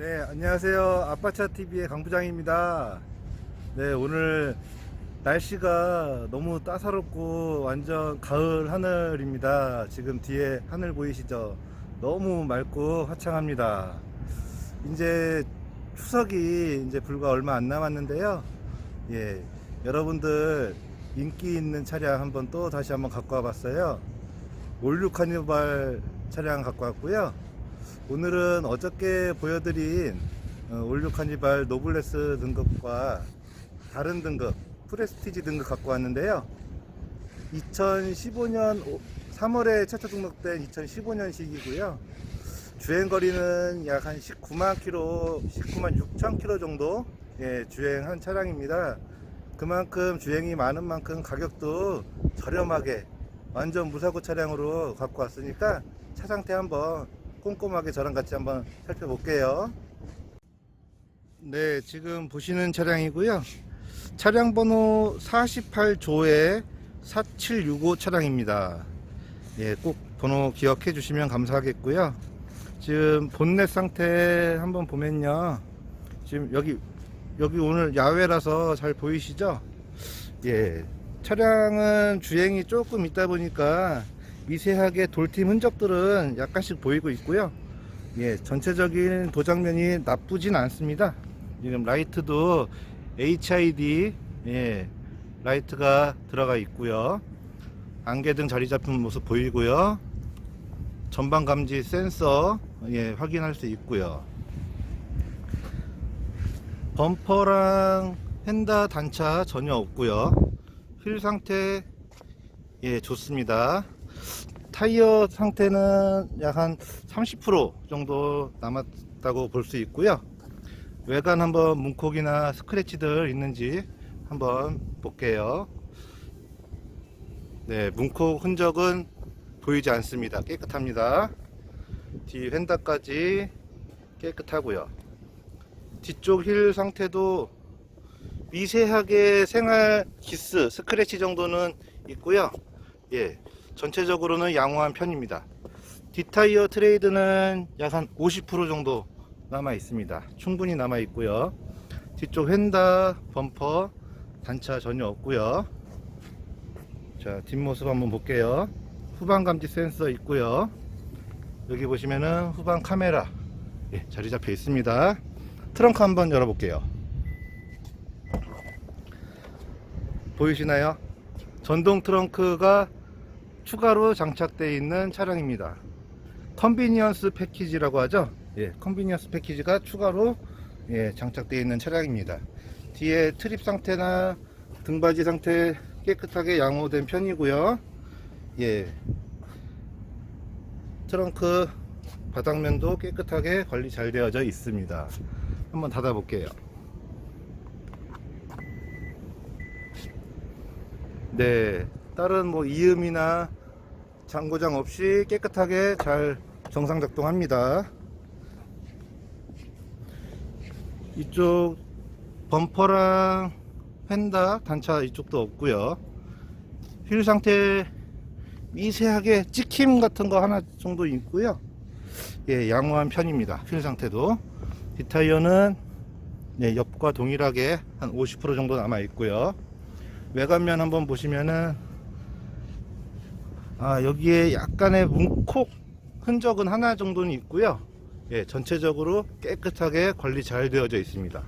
네, 안녕하세요. 아빠차 TV의 강 부장입니다. 네, 오늘 날씨가 너무 따사롭고 완전 가을 하늘입니다. 지금 뒤에 하늘 보이시죠? 너무 맑고 화창합니다. 이제 추석이 이제 불과 얼마 안 남았는데요. 예, 여러분들 인기 있는 차량 한번 또 다시 한번 갖고 와봤어요. 올류 카니발 차량 갖고 왔고요. 오늘은 어저께 보여드린 어, 올류 카니발 노블레스 등급과 다른 등급 프레스티지 등급 갖고 왔는데요. 2015년 3월에 최초 등록된 2015년식이고요. 주행거리는 약 한 19만 킬로 19만 6천 킬로 정도 예, 주행한 차량입니다. 그만큼 주행이 많은 만큼 가격도 저렴하게 완전 무사고 차량으로 갖고 왔으니까 차 상태 한번 꼼꼼하게 저랑 같이 한번 살펴볼게요. 네, 지금 보시는 차량이고요. 차량 번호 48조의 4765 차량입니다. 예, 꼭 번호 기억해 주시면 감사하겠고요. 지금 본넷 상태 한번 보면요. 지금 여기 여기 오늘 야외라서 잘 보이시죠? 예. 차량은 주행이 조금 있다 보니까 미세하게 돌팀 흔적들은 약간씩 보이고 있고요. 예, 전체적인 도장면이 나쁘진 않습니다. 지금 라이트도 HID 예, 라이트가 들어가 있고요. 안개등 자리 잡힌 모습 보이고요. 전방 감지 센서 예, 확인할 수 있고요. 범퍼랑 휀다 단차 전혀 없고요. 휠 상태 예 좋습니다. 타이어 상태는 약 한 30% 정도 남았다고 볼 수 있고요. 외관 한번 문콕이나 스크래치들 있는지 한번 볼게요. 네, 문콕 흔적은 보이지 않습니다. 깨끗합니다. 뒤 휀다까지 깨끗하고요. 뒤쪽 휠 상태도 미세하게 생활 기스, 스크래치 정도는 있고요. 예, 전체적으로는 양호한 편입니다. 뒷타이어 트레이드는 약 한 50% 정도 남아 있습니다. 충분히 남아 있고요. 뒤쪽 휀다, 범퍼, 단차 전혀 없고요. 자, 뒷모습 한번 볼게요. 후방 감지 센서 있고요. 여기 보시면은 후방 카메라 예, 자리 잡혀 있습니다. 트렁크 한번 열어볼게요. 보이시나요? 전동 트렁크가 추가로 장착되어 있는 차량입니다. 컨비니언스 패키지라고 하죠. 예, 컨비니언스 패키지가 추가로 예, 장착되어 있는 차량입니다. 뒤에 트립 상태나 등받이 상태 깨끗하게 양호된 편이고요. 예, 트렁크 바닥면도 깨끗하게 관리 잘 되어져 있습니다. 한번 닫아 볼게요. 네, 다른 뭐 이음이나 장고장 없이 깨끗하게 잘 정상 작동합니다. 이쪽 범퍼랑 펜다 단차 이쪽도 없고요. 휠 상태 미세하게 찍힘 같은 거 하나 정도 있고요. 예, 양호한 편입니다. 휠 상태도 뒷타이어는 네, 옆과 동일하게 한 50% 정도 남아 있고요. 외관면 한번 보시면은 아 여기에 약간의 문콕 흔적은 하나 정도는 있고요. 예 전체적으로 깨끗하게 관리 잘 되어져 있습니다.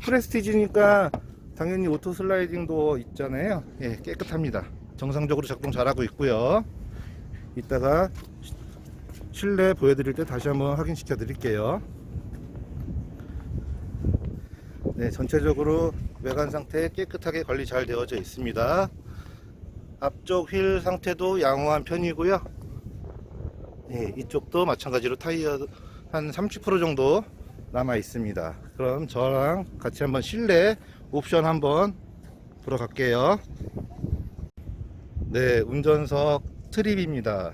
프레스티지니까 당연히 오토 슬라이딩도 있잖아요. 예 깨끗합니다. 정상적으로 작동 잘하고 있고요. 이따가 실내 보여드릴 때 다시 한번 확인시켜 드릴게요. 네 전체적으로 외관 상태 깨끗하게 관리 잘 되어져 있습니다. 앞쪽 휠 상태도 양호한 편이고요. 네, 이쪽도 마찬가지로 타이어 한 30% 정도 남아 있습니다. 그럼 저랑 같이 한번 실내 옵션 한번 보러 갈게요. 네, 운전석 트립입니다.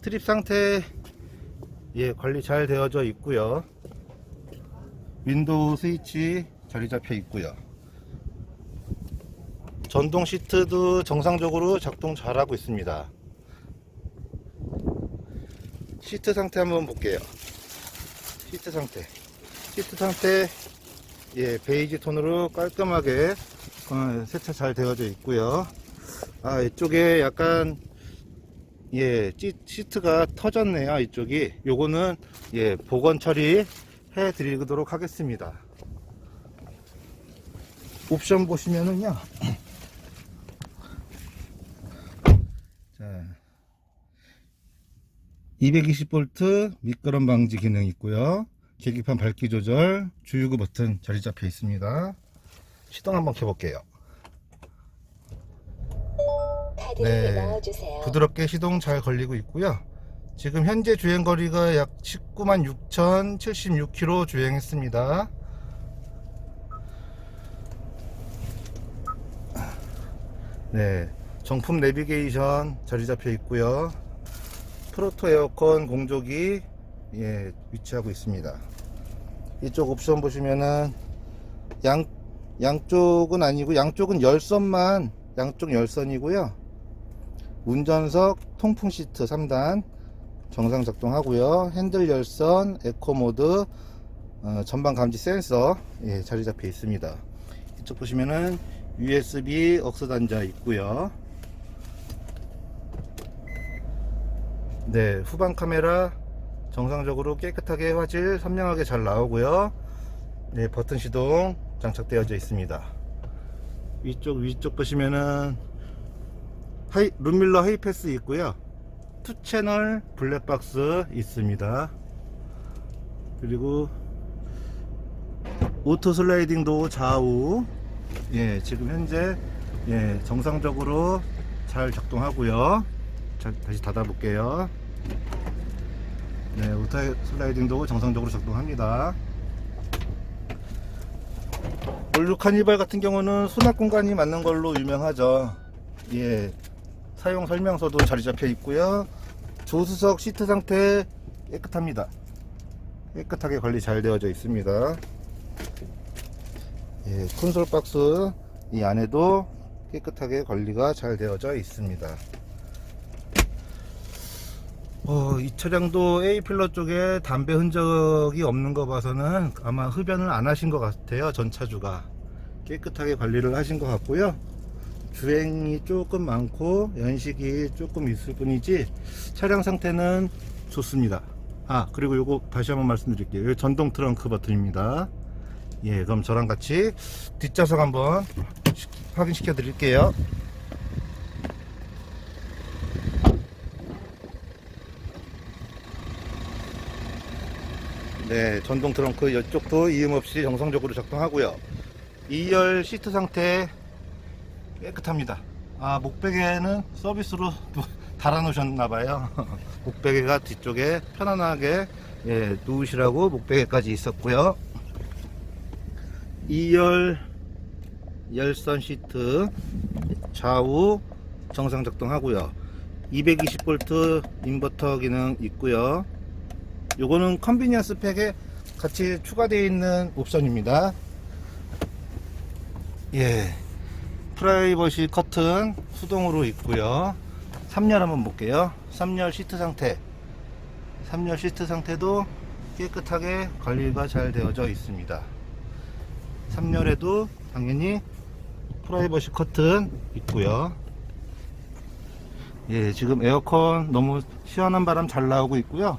트립 상태 예, 관리 잘 되어져 있고요. 윈도우 스위치 자리 잡혀 있고요. 전동 시트도 정상적으로 작동 잘하고 있습니다. 시트 상태 한번 볼게요. 시트 상태. 시트 상태 예 베이지 톤으로 깔끔하게 어, 세차 잘 되어져 있고요 아 이쪽에 약간 예 찌- 시트가 터졌네요 이쪽이 요거는 예 복원 처리 해 드리도록 하겠습니다 옵션 보시면은요 220V 미끄럼 방지 기능 있고요. 계기판 밝기 조절, 주유구 버튼 자리 잡혀 있습니다. 시동 한번 켜볼게요. 네. 부드럽게 시동 잘 걸리고 있고요. 지금 현재 주행 거리가 약 19만 6,076km 주행했습니다. 네, 정품 내비게이션 자리 잡혀 있고요. 프로토 에어컨 공조기 예, 위치하고 있습니다. 이쪽 옵션 보시면은 양 양쪽은 아니고 양쪽은 열선만 양쪽 열선이고요. 운전석 통풍 시트 3단 정상 작동하고요. 핸들 열선, 에코 모드, 어, 전방 감지 센서 예, 자리 잡혀 있습니다. 이쪽 보시면은 USB 억스 단자 있고요. 네, 후방 카메라 정상적으로 깨끗하게 화질 선명하게 잘 나오고요. 네, 버튼 시동 장착되어져 있습니다. 위쪽 위쪽 보시면은 하이, 룸밀러 헤이패스 있고요. 투 채널 블랙박스 있습니다. 그리고 오토 슬라이딩 도어 좌우 예, 지금 현재 예, 정상적으로 잘 작동하고요. 자, 다시 닫아 볼게요. 네, 오토 슬라이딩 도어 정상적으로 작동합니다. 올류 카니발 같은 경우는 수납 공간이 맞는 걸로 유명하죠. 예, 사용 설명서도 자리 잡혀 있고요. 조수석 시트 상태 깨끗합니다. 깨끗하게 관리 잘 되어져 있습니다. 예, 콘솔 박스 이 안에도 깨끗하게 관리가 잘 되어져 있습니다. 어, 이 차량도 A 필러 쪽에 담배 흔적이 없는 거 봐서는 아마 흡연을 안 하신 것 같아요. 전차주가 깨끗하게 관리를 하신 것 같고요. 주행이 조금 많고 연식이 조금 있을 뿐이지 차량 상태는 좋습니다. 아 그리고 요거 다시 한번 말씀드릴게요. 요 전동 트렁크 버튼입니다. 예, 그럼 저랑 같이 뒷좌석 한번 확인시켜 드릴게요. 네, 전동 트렁크 이쪽도 이음 없이 정상적으로 작동하고요. 2열 시트 상태 깨끗합니다. 아, 목베개는 서비스로 또 달아놓으셨나봐요. 목베개가 뒤쪽에 편안하게 예, 누우시라고 목베개까지 있었고요. 2열 열선 시트 좌우 정상 작동하고요. 220V 인버터 기능 있고요. 요거는 컨비니언스 팩에 같이 추가되어 있는 옵션입니다. 예. 프라이버시 커튼 수동으로 있고요. 3열 한번 볼게요. 3열 시트 상태. 3열 시트 상태도 깨끗하게 관리가 잘 되어져 있습니다. 3열에도 당연히 프라이버시 커튼 있고요. 예, 지금 에어컨 너무 시원한 바람 잘 나오고 있고요.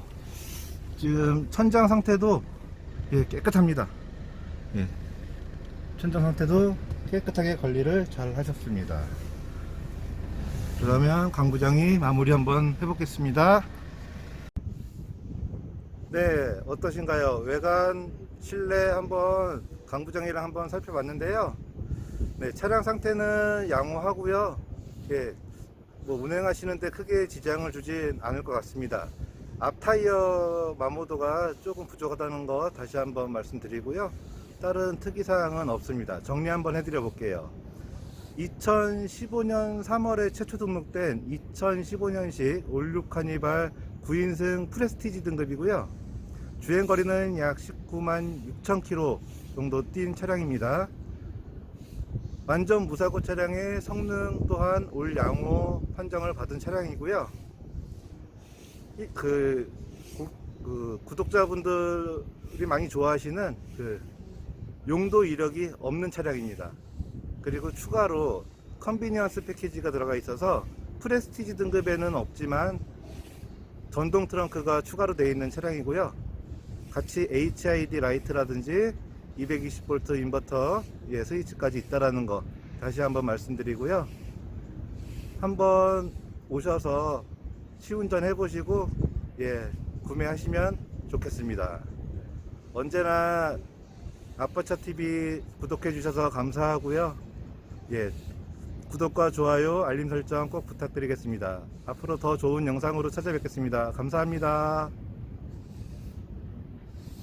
지금 천장 상태도 예, 깨끗합니다. 예, 천장 상태도 깨끗하게 관리를 잘 하셨습니다. 그러면 강 부장이 마무리 한번 해보겠습니다. 네, 어떠신가요? 외관 실내 한번 강 부장이랑 한번 살펴봤는데요. 네, 차량 상태는 양호하고요. 예, 뭐 운행하시는데 크게 지장을 주진 않을 것 같습니다. 앞 타이어 마모도가 조금 부족하다는 거 다시 한번 말씀드리고요. 다른 특이사항은 없습니다. 정리 한번 해드려 볼게요. 2015년 3월에 최초 등록된 2015년식 올류 카니발 9인승 프레스티지 등급이고요. 주행거리는 약 19만 6천 킬로 정도 뛴 차량입니다. 완전 무사고 차량의 성능 또한 올 양호 판정을 받은 차량이고요. 이- 그 고- 그 구독자분들이 많이 좋아하시는 그 용도 이력이 없는 차량입니다. 그리고 추가로 컨비니언스 패키지가 들어가 있어서 프레스티지 등급에는 없지만 전동 트렁크가 추가로 되어 있는 차량이고요. 같이 HID 라이트라든지 220V 인버터 예, 스위치까지 있다라는 거 다시 한번 말씀드리고요. 한번 오셔서 시운전 해보시고 예, 구매하시면 좋겠습니다. 언제나 아빠차 TV 구독해 주셔서 감사하고요. 예, 구독과 좋아요, 알림 설정 꼭 부탁드리겠습니다. 앞으로 더 좋은 영상으로 찾아뵙겠습니다. 감사합니다.